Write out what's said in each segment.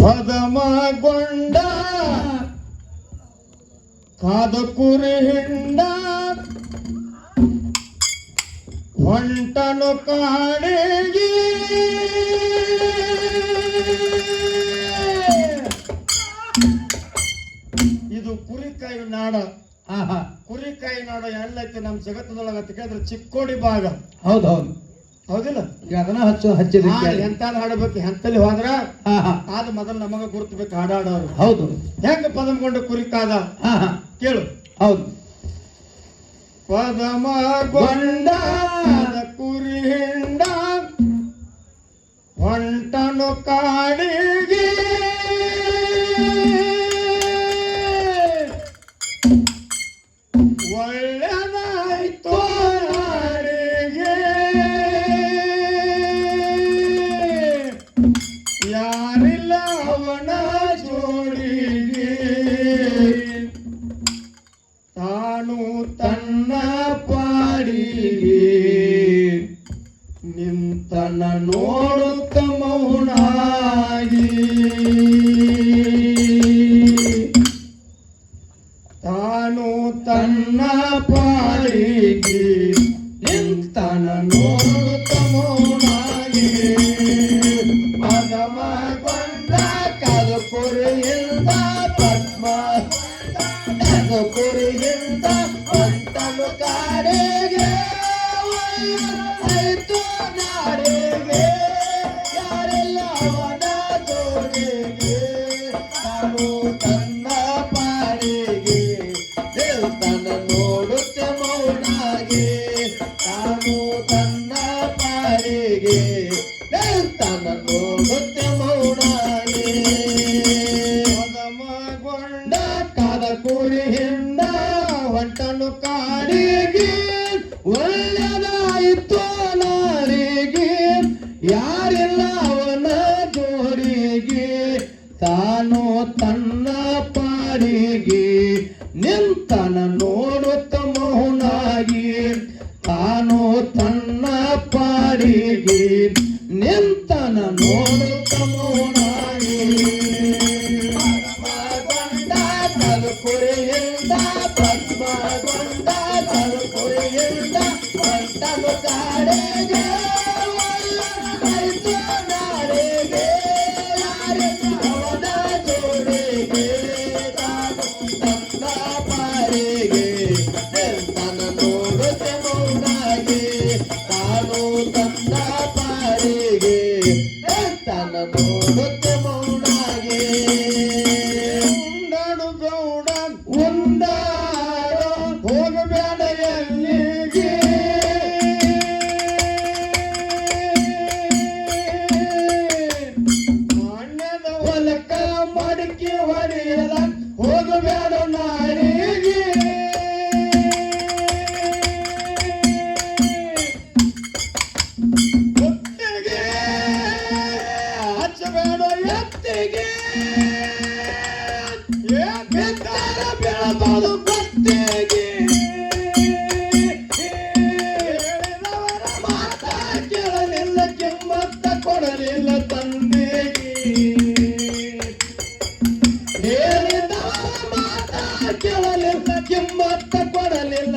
ಪದಮಗೊಂಡ ಕಾದ ಕುರಿ ಹಿಂಡ ಹೊಂಟನು ಕಾಡಿಗೆ ಇದು ಕುರಿಕಾಯಿ ನಾಡ. ಆಹಾ. ಕುರಿಕಾಯಿ ನಾಡ ಎಲ್ಲಕ್ಕೆ ನಮ್ಮ ಜಗತ್ತದೊಳಗೆ ಕೇಳಿದ್ರೆ ಚಿಕ್ಕೋಡಿ ಭಾಗ. ಹೌದೌದು. ಹೌದಿಲ್ಲ? ಅದನ್ನ ಹಚ್ಚ ಹಚ್ಚಿದ ಎಂತಾದ್ ಹಾಡಬೇಕು ಎಂತಲ್ಲಿ ಹೋದ್ರ ಆದ ಮೊದಲು ನಮಗ ಗುರುತಬೇಕು ಹಾಡಾಡೋರು. ಹೌದು. ಹೆಂಗ ಪದಮಗೊಂಡ ಕುರಿತಾದ ಕೇಳು. ಹೌದು. ಪದಮ ಗೊಂಡ ಕುರಿ ಹಿಂಡ ಹೊಂಟನು ಕಾಡಿಗೆ ಕಾಣು ತನ್ನ ಪಾಡಿಗೆ ನಿಂತನ ನೋಡುತ್ತ ಮೌನಾಗಿ. ತಾನು ತನ್ನ ಯಾರಿಲ್ಲ ಅವನ ಜೋಡಿಗೆ ತಾನು ತನ್ನ ಪಾಡಿಗೆ ನಿಂತನ ನೋಡ ಎಲ್ಲ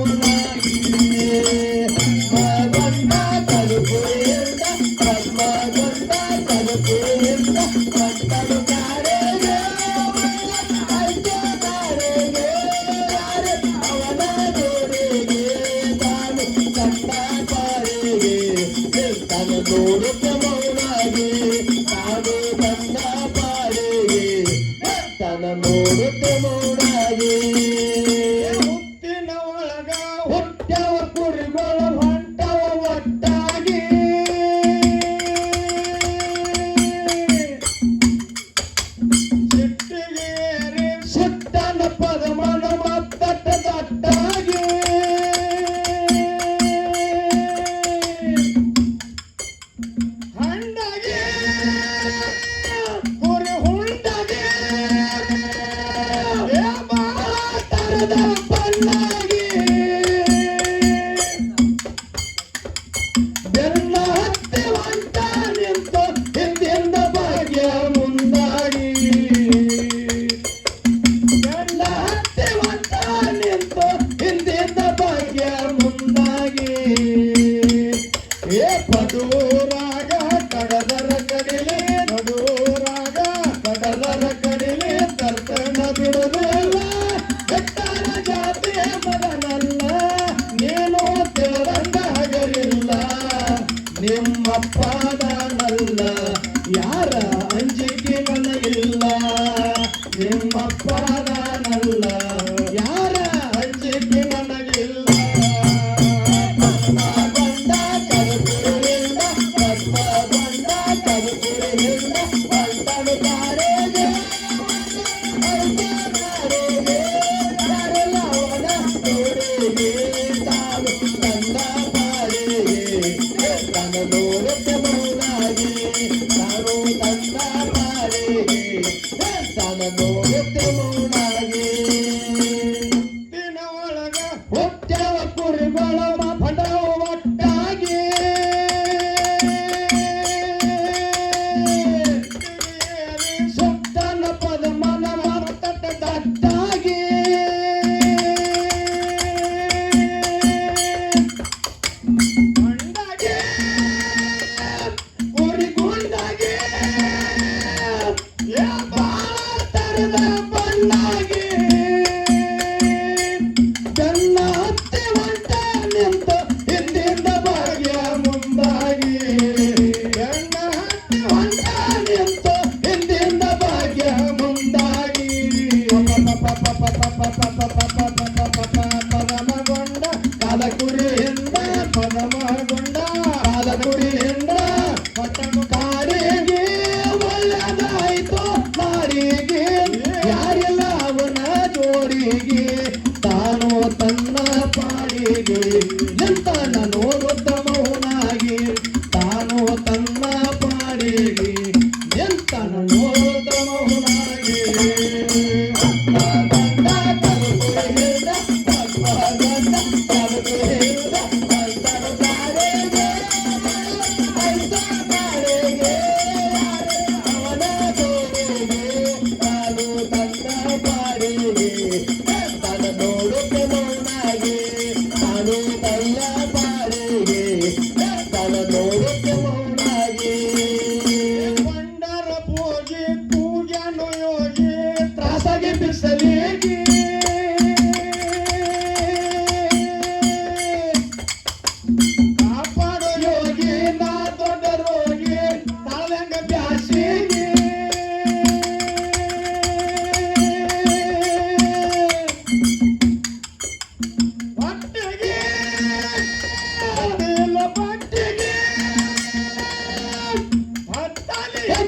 Down for the world. ಯಾರ ಅಂಜಿಕೆ ಮನೆಯಿಲ್ಲ ನಿಮ್ಮಪ್ಪನ memória tão longe. ನಿಂತ ನೋಡುತ್ತ Hallelujah.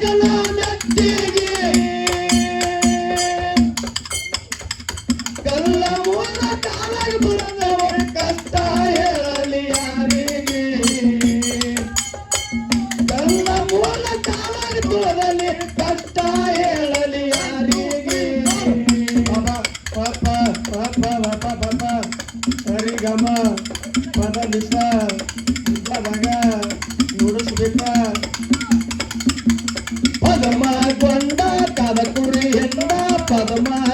Kırgınlar metti ಪದಮ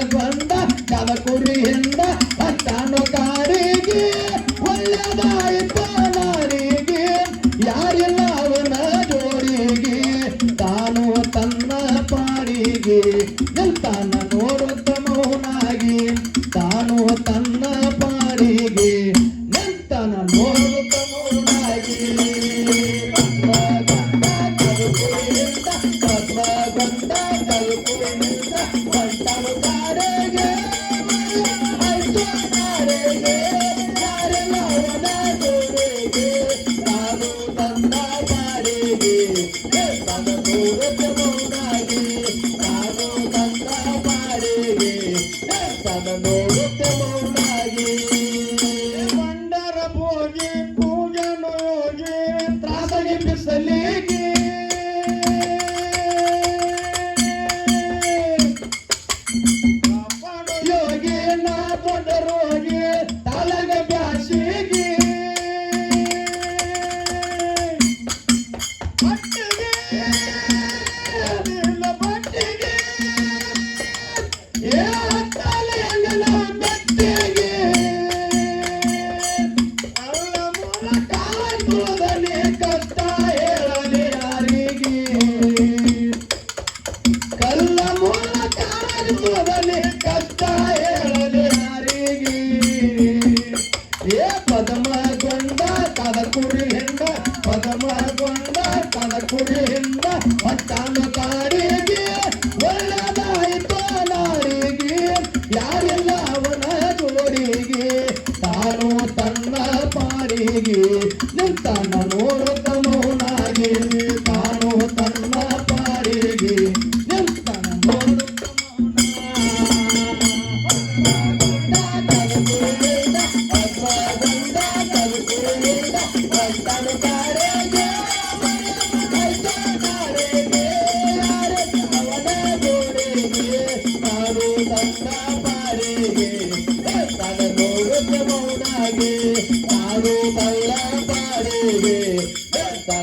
ಹೆಂಡ ಪದಮ ಗೊಂಡ ಕದ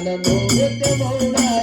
ಮೌನಾಗಿ